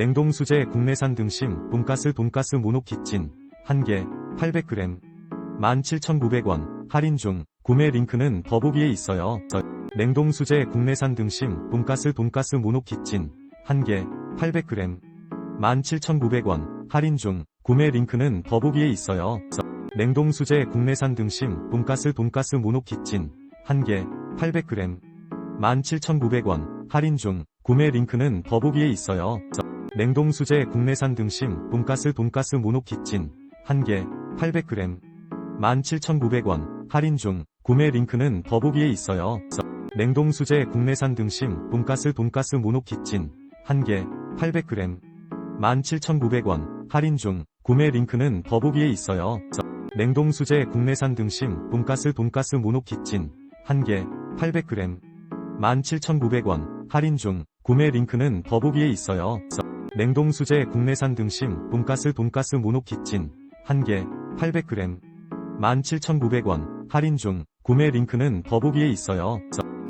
냉동 수제 국내산 등심 돈가스 돈가스 모노 키친 1개 800g 17,900원. 할인 중. 구매 링크는 더보기에 있어요. 냉동 수제 국내산 등심 돈가스 돈가스 모노 키친 1개 800g 17,900원. 할인 중. 구매 링크는 더보기에 있어요. 냉동 수제 국내산 등심 돈가스 돈가스 모노 키친 1개 800g 17,900원. 할인 중. 구매 링크는 더보기에 있어요. 냉동 수제 국내산 등심 돈가스 돈가스 모노 키친 1개 800g 17,900원. 할인 중. 구매 링크는 더보기에 있어요. 냉동 수제 국내산 등심 돈가스 돈가스 모노 키친 1개 800g 17,900원. 할인 중. 구매 링크는 더보기에 있어요. 냉동 수제 국내산 등심 돈가스 돈가스 모노 키친 1개 800g 17,900원. 할인 중. 구매 링크는 더보기에 있어요. 냉동 수제 국내산 등심 돈가스 돈가스 모노 키친 1개 800g 17,900원. 할인 중. 구매 링크는 더보기에 있어요.